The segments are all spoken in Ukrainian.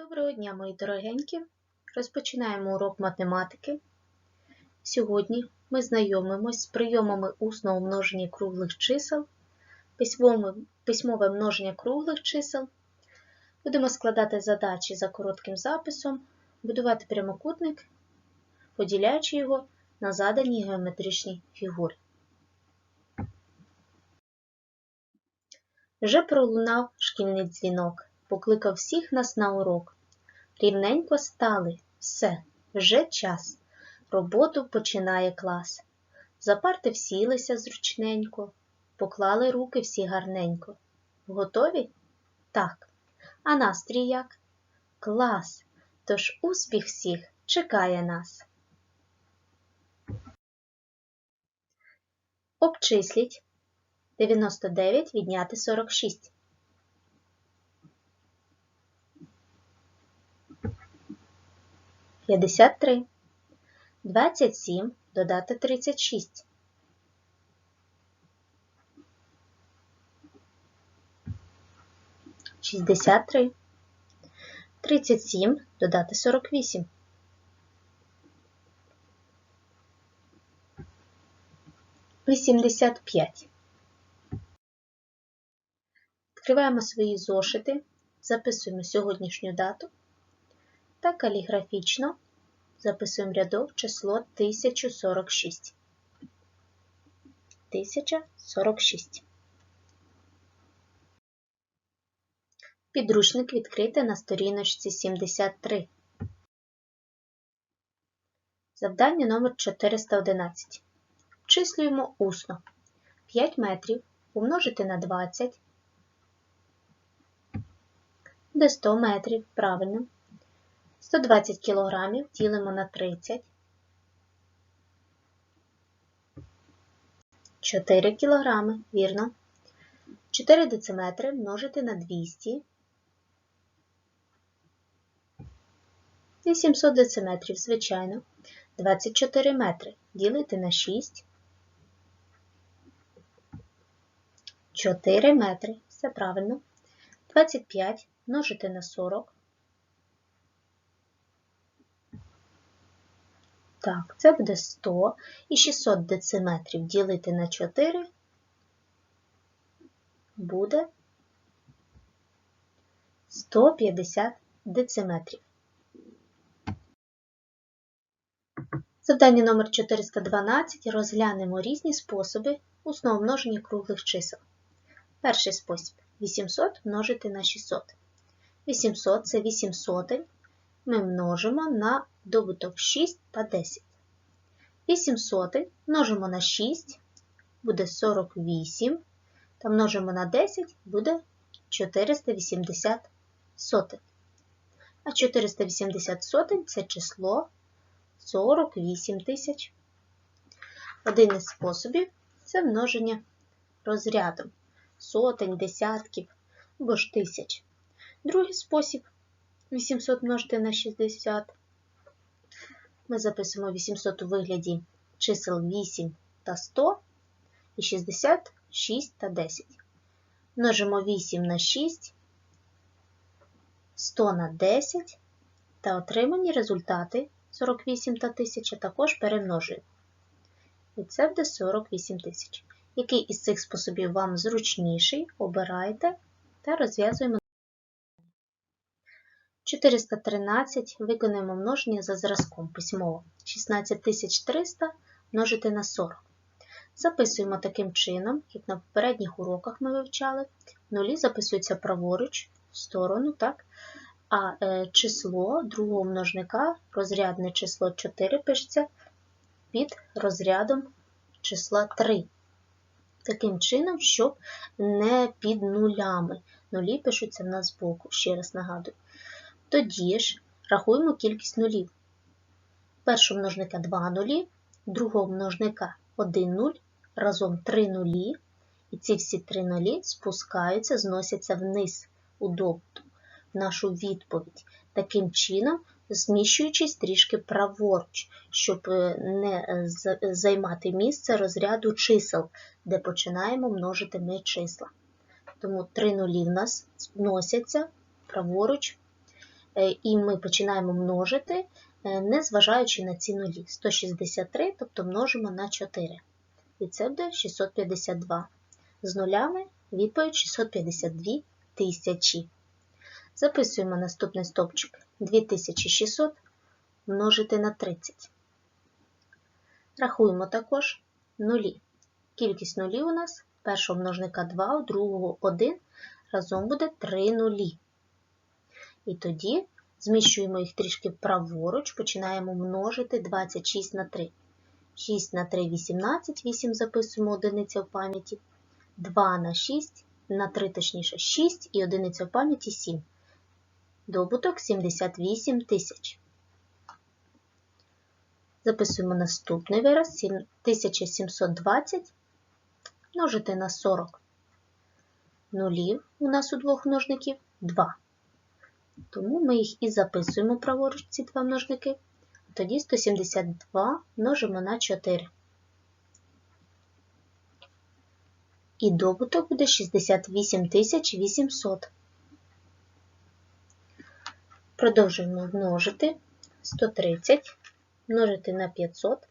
Доброго дня, мої дорогенькі! Розпочинаємо урок математики. Сьогодні ми знайомимось з прийомами усного множення круглих чисел, письмове, письмове множення круглих чисел. Будемо складати задачі за коротким записом, будувати прямокутник, поділяючи його на задані геометричні фігури. Вже пролунав шкільний дзвінок, покликав всіх нас на урок. Рівненько стали, все, вже час. Роботу починає клас. За парти всілися зручненько, поклали руки всі гарненько. Готові? Так. А настрій як? Клас! Тож успіх всіх чекає нас. Обчисліть 99 відняти 46. П'ятдесят три. Двадцять сім додати тридцять шість. Шістдесят три. Тридцять сім додати сорок вісім. Вісімдесят п'ять. Відкриваємо свої зошити, записуємо сьогоднішню дату та каліграфічно записуємо рядок число 1046. 1046. Підручник відкрити на сторіночці 73. Завдання номер 411. Обчислюємо усно. 5 метрів помножити на 20 буде 100 метрів, правильно. 120 кілограмів ділимо на 30. 4 кілограми, вірно. 4 дециметри множити на 200. 800 дециметрів, звичайно. 24 метри ділити на 6. 4 метри, все правильно. 25 множити на 40. Так, це буде 100 і 600 дециметрів ділити на 4 буде 150 дециметрів. Завдання номер 412 розглянемо різні способи усного круглих чисел. Перший спосіб 800 множити на 600. 800 це 8 сотень. Ми множимо на добуток 6 та 10. 8 сотень множимо на 6 буде 48, та множимо на 10 буде 480 сотень. А 480 сотень це число 48 тисяч. Один із способів це множення розрядом сотень, десятків або ж тисяч. Другий спосіб 800 множити на 60. Ми записуємо 800 у вигляді чисел 8 та 100 і 60, 6 та 10. Множимо 8 на 6, 100 на 10 та отримані результати 48 та 1000 також перемножуємо. І це буде 48 тисяч. Який із цих способів вам зручніший, обирайте та розв'язуємо. 413 виконуємо множення за зразком письмово. 16300 множити на 40. Записуємо таким чином, як на попередніх уроках ми вивчали. Нулі записуються праворуч, в сторону, так? а е, число другого множника, розрядне число 4 пишеться під розрядом числа 3. Таким чином, щоб не під нулями. Нулі пишуться в нас збоку, ще раз нагадую. Тоді ж рахуємо кількість нулів. Першого множника 2 нулі, другого множника 1 нуль, разом 3 нулі, і ці всі 3 нулі спускаються, зносяться вниз у добуток, в нашу відповідь. Таким чином, зміщуючись трішки праворуч, щоб не займати місце розряду чисел, де починаємо множити ми числа. Тому 3 нулі в нас зносяться праворуч е, і ми починаємо множити, е, не зважаючи на ці нулі. 163, тобто множимо на 4. І це буде 652. З нулями відповідь 652 тисячі. Записуємо наступний стовпчик 2600 множити на 30. Рахуємо також нулі. Кількість нулів у нас першого множника 2, у другого 1, разом буде 3 нулі. І тоді зміщуємо їх трішки праворуч, починаємо множити 26 на 3. 6 на 3 18, 8 записуємо одиниця в пам'яті. 2 на 6, на 3 точніше 6 і одиниця в пам'яті 7. Добуток 78 тисяч. Записуємо наступний вираз 1720 множити на 40. Нулів у нас у двох множників 2. Тому ми їх і записуємо праворуч ці два множники. Тоді 172 множимо на 4. І добуток буде 68 800. Продовжуємо множити 130 множити на 500.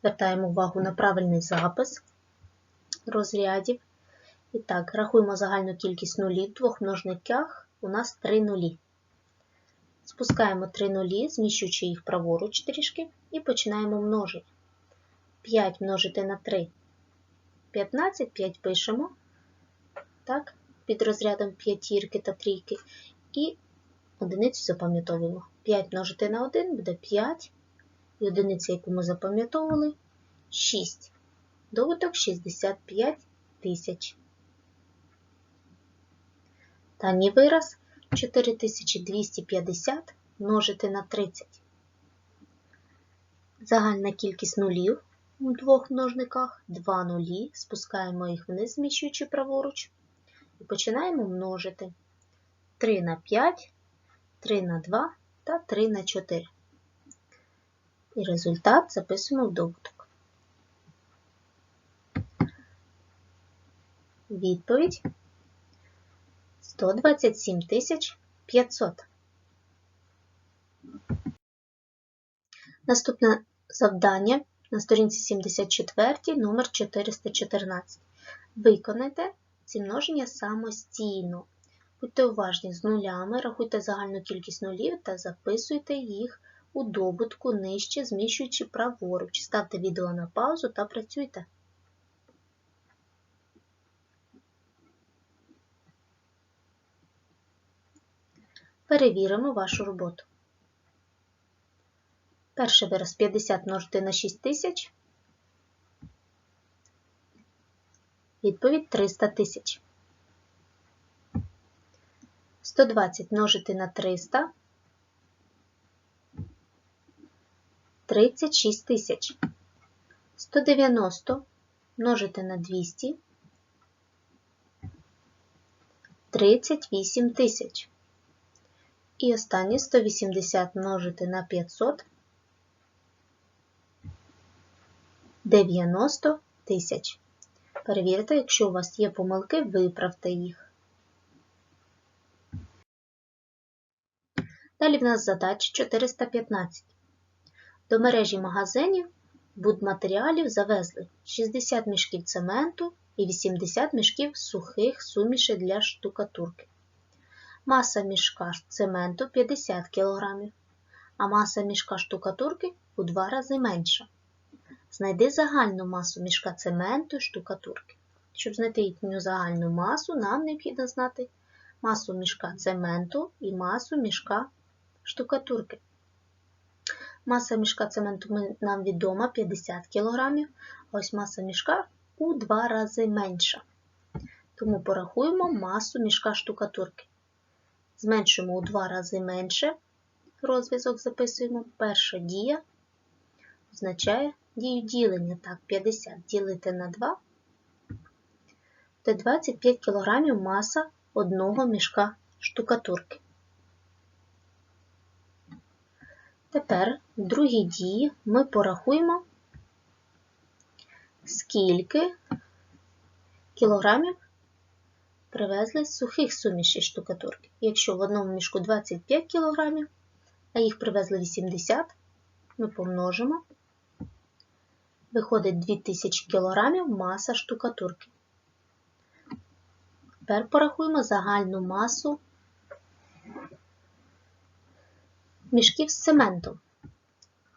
Звертаємо увагу на правильний запис розрядів. І так, рахуємо загальну кількість нулів в двох множниках. У нас 3 нулі. Спускаємо 3 нулі, зміщуючи їх праворуч трішки, і починаємо множити. 5 множити на 3. 15, 5 пишемо. Так, під розрядом п'ятірки та трійки. І одиницю запам'ятовуємо. 5 множити на 1 буде 5. І одиниця, яку ми запам'ятовували, 6. Доводок 65 тисяч. Даний вираз 4250 множити на 30. Загальна кількість нулів у двох множниках 2 нулі. Спускаємо їх вниз, зміщуючи праворуч. І починаємо множити 3 на 5, 3 на 2 та 3 на 4. І результат записуємо в добуток. Відповідь 127 500. Наступне завдання на сторінці 74, номер 414. Виконайте ці множення самостійно. Будьте уважні з нулями, рахуйте загальну кількість нулів та записуйте їх у добутку нижче, зміщуючи праворуч. Ставте відео на паузу та працюйте. Перевіримо вашу роботу. Перший вираз 50 множити на 6000. Відповідь 300 тисяч. 120 множити на 300 36 тисяч. 190 множити на 200 38 тисяч. І останнє 180 множити на 500 90 тисяч. Перевірте, якщо у вас є помилки, виправте їх. Далі в нас задача 415. До мережі магазинів будматеріалів завезли 60 мішків цементу і 80 мішків сухих сумішей для штукатурки. Маса мішка цементу 50 кг, а маса мішка штукатурки у 2 рази менша. Знайди загальну масу мішка цементу і штукатурки. Щоб знайти їхню загальну масу, нам необхідно знати масу мішка цементу і масу мішка штукатурки. Маса мішка цементу нам відома 50 кг, а ось маса мішка у 2 рази менша. Тому порахуємо масу мішка штукатурки. Зменшуємо у 2 рази менше. Розв'язок записуємо. Перша дія означає дію ділення. Так, 50 ділити на 2. Це 25 кг маса одного мішка штукатурки. Тепер в другій дії ми порахуємо, скільки кілограмів привезли сухих сумішей штукатурки. Якщо в одному мішку 25 кг, а їх привезли 80, ми помножимо. Виходить 2000 кг маса штукатурки. Тепер порахуємо загальну масу мішків з цементом.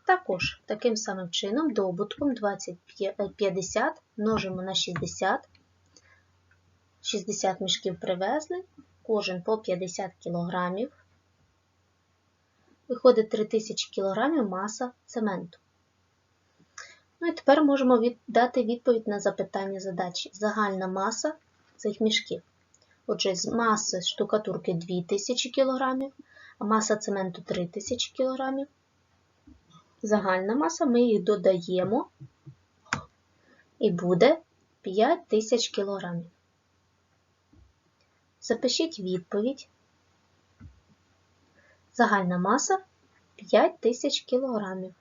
Також таким самим чином добутком 2050 множимо на 60. 60 мішків привезли, кожен по 50 кг. Виходить 3000 кг маса цементу. Ну і тепер можемо від, дати відповідь на запитання задачі. Загальна маса цих мішків. Отже, з маси штукатурки 2000 кг, а маса цементу 3000 кг. Загальна маса, ми їх додаємо і буде 5000 кг. Запишіть відповідь. Загальна маса 5000 кг.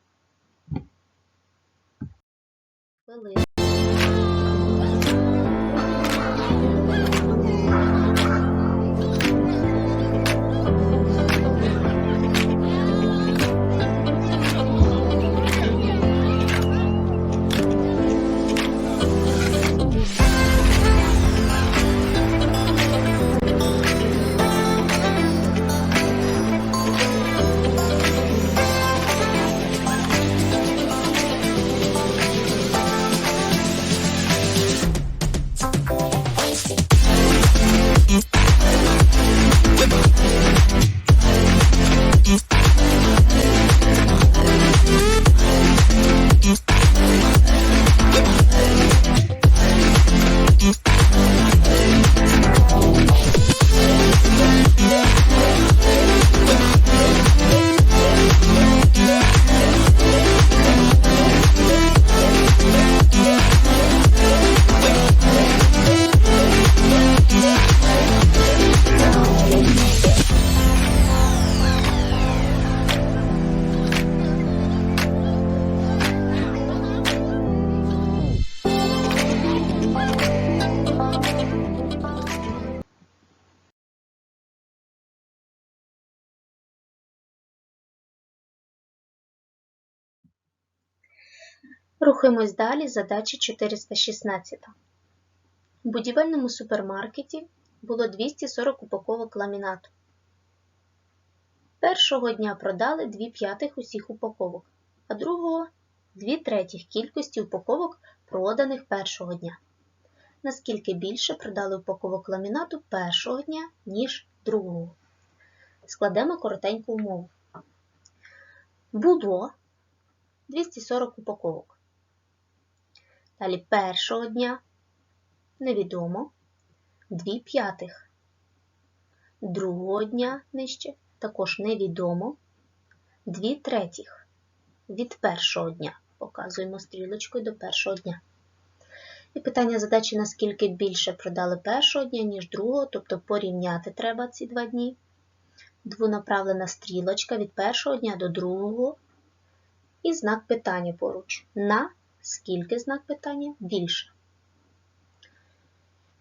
Рухаємось далі. Задача 416. У будівельному супермаркеті було 240 упаковок ламінату. Першого дня продали 2 п'ятих усіх упаковок, а другого 2 третіх кількості упаковок, проданих першого дня. Наскільки більше продали упаковок ламінату першого дня, ніж другого. Складемо коротеньку умову. Було 240 упаковок. Далі першого дня невідомо 2 п'ятих. Другого дня нижче також невідомо 2 третіх. Від першого дня. Показуємо стрілочкою до першого дня. І питання задачі, наскільки більше продали першого дня, ніж другого, тобто порівняти треба ці два дні. Двонаправлена стрілочка від першого дня до другого. І знак питання поруч. На скільки знак питання більше.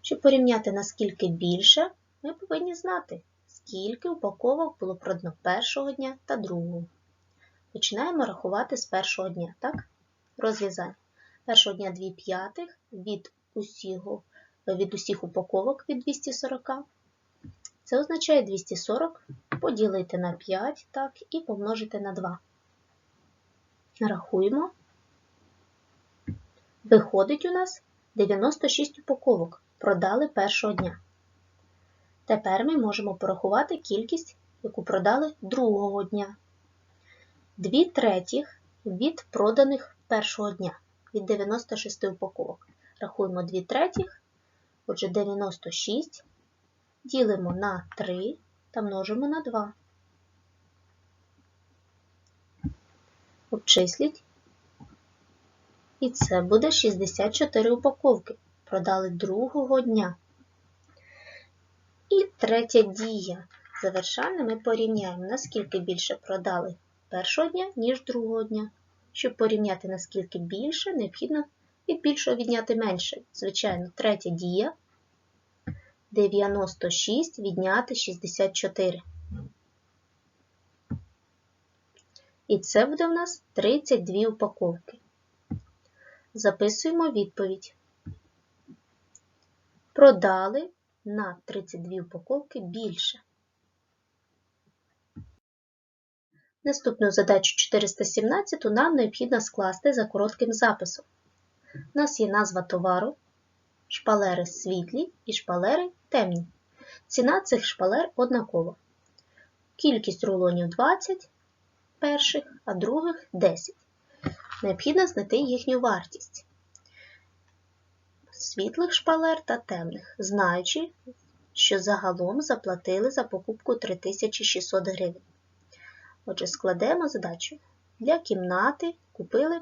Щоб порівняти наскільки більше, ми повинні знати, скільки упаковок було продано першого дня та другого. Починаємо рахувати з першого дня, так? Розв'язання. Першого дня 2 п'ятих від усього, від усіх упаковок від 240. Це означає 240 поділити на 5 так, і помножити на 2. Рахуємо. Виходить у нас 96 упаковок продали першого дня. Тепер ми можемо порахувати кількість, яку продали другого дня. 2 третіх від проданих першого дня від 96 упаковок. Рахуємо 2 третіх, отже, 96 ділимо на 3 та множимо на 2. Обчисліть. І це буде 64 упаковки. Продали другого дня. І третя дія. Завершальна ми порівняємо, наскільки більше продали першого дня, ніж другого дня. Щоб порівняти, наскільки більше, необхідно від більшого відняти менше. Звичайно, третя дія 96 відняти 64. І це буде у нас 32 упаковки. Записуємо відповідь. Продали на 32 упаковки більше. Наступну задачу 417 нам необхідно скласти за коротким записом. У нас є назва товару, шпалери світлі і шпалери темні. Ціна цих шпалер однакова. Кількість рулонів 20 перших, а других 10. Необхідно знайти їхню вартість світлих шпалер та темних, знаючи, що загалом заплатили за покупку 3600 гривень. Отже, складемо задачу. Для кімнати купили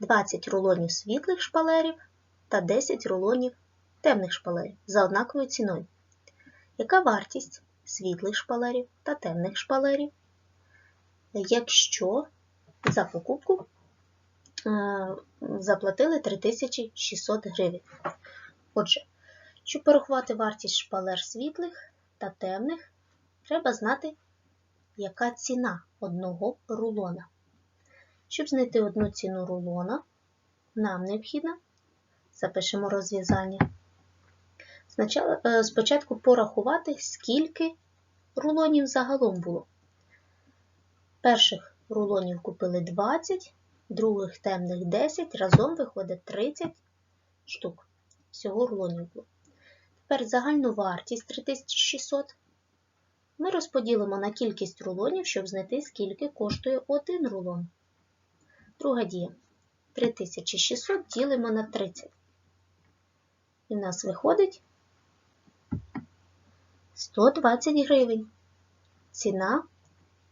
20 рулонів світлих шпалерів та 10 рулонів темних шпалерів за однаковою ціною. Яка вартість світлих шпалерів та темних шпалерів? Якщо за покупку заплатили 3600 гривень. Отже, щоб порахувати вартість шпалер світлих та темних, треба знати, яка ціна одного рулона. Щоб знайти одну ціну рулона, нам необхідно запишемо розв'язання. Е, спочатку порахувати, скільки рулонів загалом було. Перших рулонів купили 20, других темних 10, разом виходить 30 штук. Всього рулонів. Тепер загальну вартість 3600 ми розподілимо на кількість рулонів, щоб знайти, скільки коштує один рулон. Друга дія. 3600 ділимо на 30. І в нас виходить 120 гривень. Ціна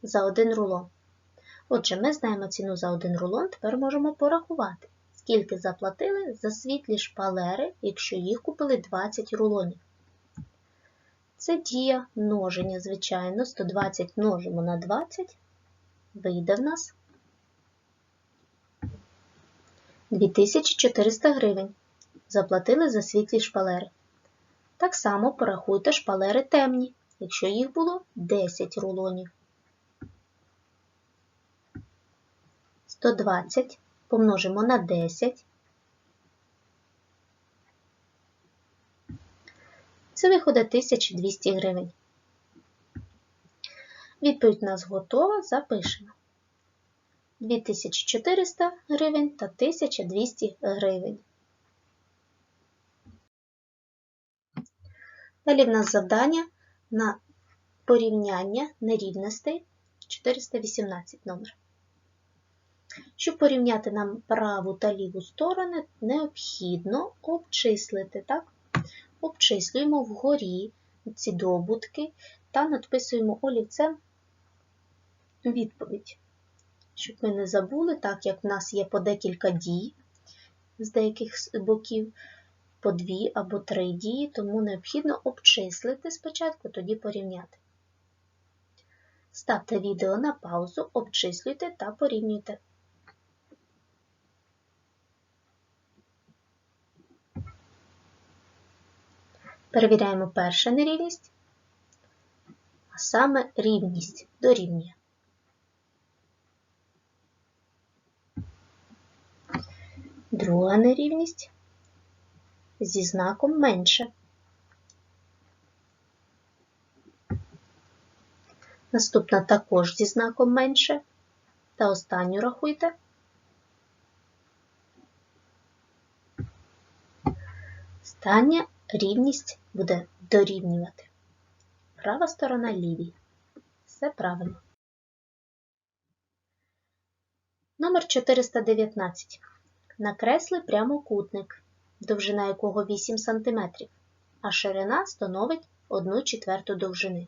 за один рулон. Отже, ми знаємо ціну за один рулон, тепер можемо порахувати, скільки заплатили за світлі шпалери, якщо їх купили 20 рулонів. Це дія множення, звичайно, 120 множимо на 20, вийде в нас 2400 гривень. Заплатили за світлі шпалери. Так само порахуйте шпалери темні, якщо їх було 10 рулонів. 120 помножимо на 10. Це виходить 1200 гривень. Відповідь у нас готова, запишемо. 2400 гривень та 1200 гривень. Далі в нас завдання на порівняння нерівностей 418 номер. Щоб порівняти нам праву та ліву сторони, необхідно обчислити. так? Обчислюємо вгорі ці добутки та надписуємо олівцем відповідь. Щоб ми не забули, так як в нас є по декілька дій з деяких боків, по дві або три дії, тому необхідно обчислити спочатку, тоді порівняти. Ставте відео на паузу, обчислюйте та порівнюйте. Перевіряємо перша нерівність, а саме рівність дорівнює. Друга нерівність зі знаком менше. Наступна також зі знаком менше. Та останню рахуйте. Остання рівність буде дорівнювати. Права сторона лівій. Все правильно. Номер 419. Накресли прямокутник, довжина якого 8 см, а ширина становить 1 четверту довжини.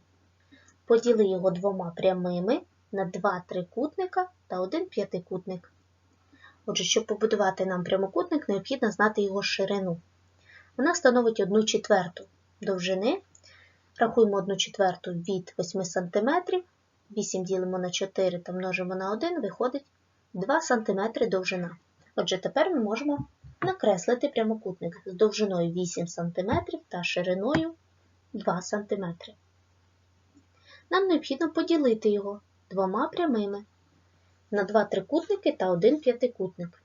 Поділи його двома прямими на два трикутника та один п'ятикутник. Отже, щоб побудувати нам прямокутник, необхідно знати його ширину. Вона становить 1 четверту довжини. Рахуємо 1 четверту від 8 см, 8 ділимо на 4 та множимо на 1, виходить 2 см довжина. Отже, тепер ми можемо Накреслити прямокутник з довжиною 8 см та шириною 2 см. Нам необхідно поділити його двома прямими на два трикутники та один п'ятикутник.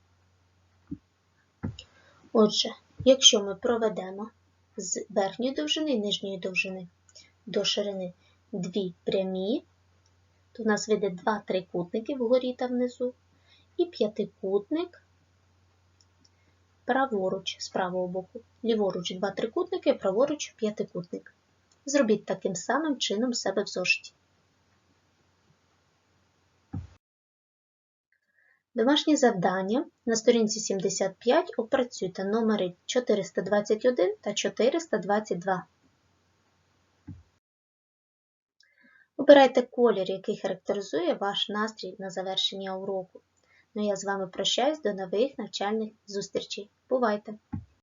Отже, якщо ми проведемо з верхньої довжини і нижньої довжини до ширини дві прямі, то у нас вийде два трикутники вгорі та внизу, і п'ятикутник праворуч з правого боку. Ліворуч два трикутники, праворуч п'ятикутник. Зробіть таким самим чином себе в зошиті. Домашнє завдання на сторінці 75 опрацюйте номери 421 та 422. Обирайте колір, який характеризує ваш настрій на завершення уроку. Ну я з вами прощаюсь до нових навчальних зустрічей. Бувайте!